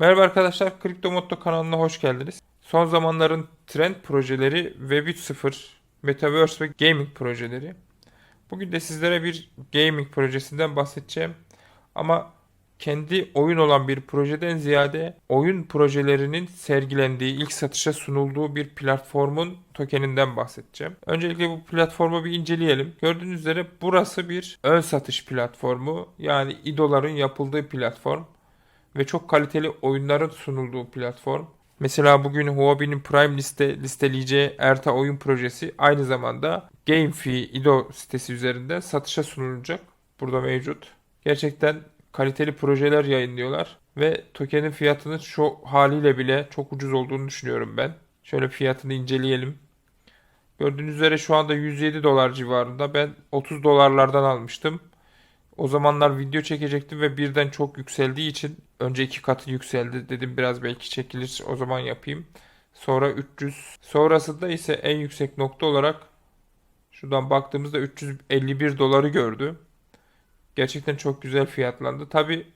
Merhaba arkadaşlar, Kripto Motto kanalına hoş geldiniz. Son zamanların trend projeleri Web 3.0, Metaverse ve Gaming projeleri. Bugün de sizlere bir gaming projesinden bahsedeceğim. Ama kendi oyun olan bir projeden ziyade oyun projelerinin sergilendiği, ilk satışa sunulduğu bir platformun tokeninden bahsedeceğim. Öncelikle bu platformu bir inceleyelim. Gördüğünüz üzere burası bir ön satış platformu. Yani İDO'ların yapıldığı platform ve çok kaliteli oyunların sunulduğu platform. Mesela bugün Huobi'nin Prime liste listeleyeceği Erta oyun projesi aynı zamanda GameFi IDO sitesi üzerinden satışa sunulacak. Burada mevcut. Gerçekten kaliteli projeler yayınlıyorlar ve tokenin fiyatının şu haliyle bile çok ucuz olduğunu düşünüyorum ben. Şöyle fiyatını inceleyelim. Gördüğünüz üzere şu anda 107 dolar civarında. Ben 30 dolarlardan almıştım. O zamanlar video çekecektim ve birden çok yükseldiği için önce iki katı yükseldi. Dedim biraz belki çekilir o zaman yapayım. Sonra 300. Sonrasında ise en yüksek nokta olarak şuradan baktığımızda 351 doları gördü. Gerçekten çok güzel fiyatlandı. Tabi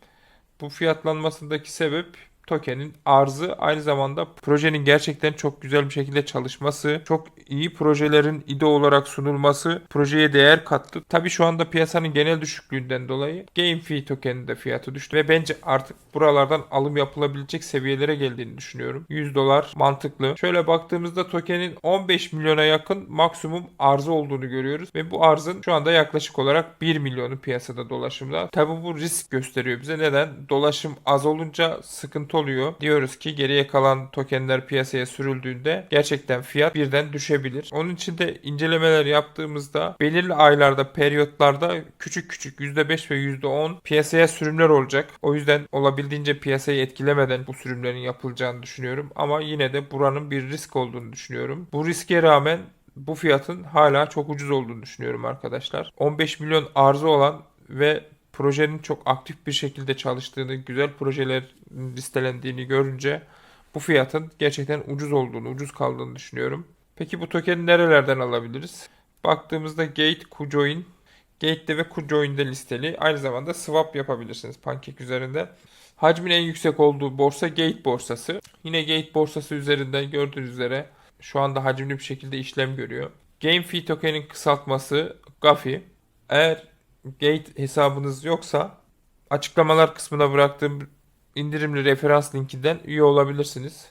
bu fiyatlanmasındaki sebep tokenin arzı aynı zamanda projenin gerçekten çok güzel bir şekilde çalışması, çok iyi projelerin IDO olarak sunulması projeye değer kattı. Tabi şu anda piyasanın genel düşüklüğünden dolayı GameFi tokenin de fiyatı düştü ve bence artık buralardan alım yapılabilecek seviyelere geldiğini düşünüyorum. 100 dolar mantıklı. Şöyle baktığımızda tokenin 15 milyona yakın maksimum arzı olduğunu görüyoruz ve bu arzın şu anda yaklaşık olarak 1 milyonu piyasada dolaşımda. Tabi bu risk gösteriyor bize. Neden? Dolaşım az olunca sıkıntı oluyor. Diyoruz ki geriye kalan tokenler piyasaya sürüldüğünde gerçekten fiyat birden düşebilir. Onun için de incelemeler yaptığımızda belirli aylarda, periyotlarda küçük küçük %5 ve %10 piyasaya sürümler olacak. O yüzden olabildiğince piyasayı etkilemeden bu sürümlerin yapılacağını düşünüyorum. Ama yine de buranın bir risk olduğunu düşünüyorum. Bu riske rağmen bu fiyatın hala çok ucuz olduğunu düşünüyorum arkadaşlar. 15 milyon arzı olan ve projenin çok aktif bir şekilde çalıştığını, güzel projeler listelendiğini görünce bu fiyatın gerçekten ucuz olduğunu, ucuz kaldığını düşünüyorum. Peki bu tokeni nerelerden alabiliriz? Baktığımızda Gate, Kujoin, Gate'de ve Kujoin'de listeli. Aynı zamanda swap yapabilirsiniz Pancake üzerinde. Hacmin en yüksek olduğu borsa Gate borsası. Yine Gate borsası üzerinden gördüğünüz üzere şu anda hacimli bir şekilde işlem görüyor. GameFi tokenin kısaltması GAFI. Eğer Gate hesabınız yoksa açıklamalar kısmına bıraktığım indirimli referans linkinden üye olabilirsiniz.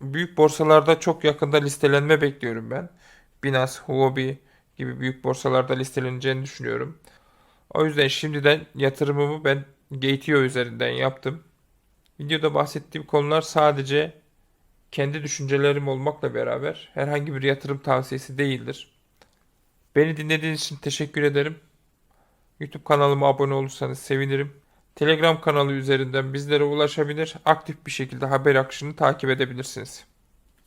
Büyük borsalarda çok yakında listelenme bekliyorum ben. Binance, Huobi gibi büyük borsalarda listeleneceğini düşünüyorum. O yüzden şimdiden yatırımımı ben Gate.io üzerinden yaptım. Videoda bahsettiğim konular sadece kendi düşüncelerim olmakla beraber herhangi bir yatırım tavsiyesi değildir. Beni dinlediğiniz için teşekkür ederim. YouTube kanalıma abone olursanız sevinirim. Telegram kanalı üzerinden bizlere ulaşabilir, aktif bir şekilde haber akışını takip edebilirsiniz.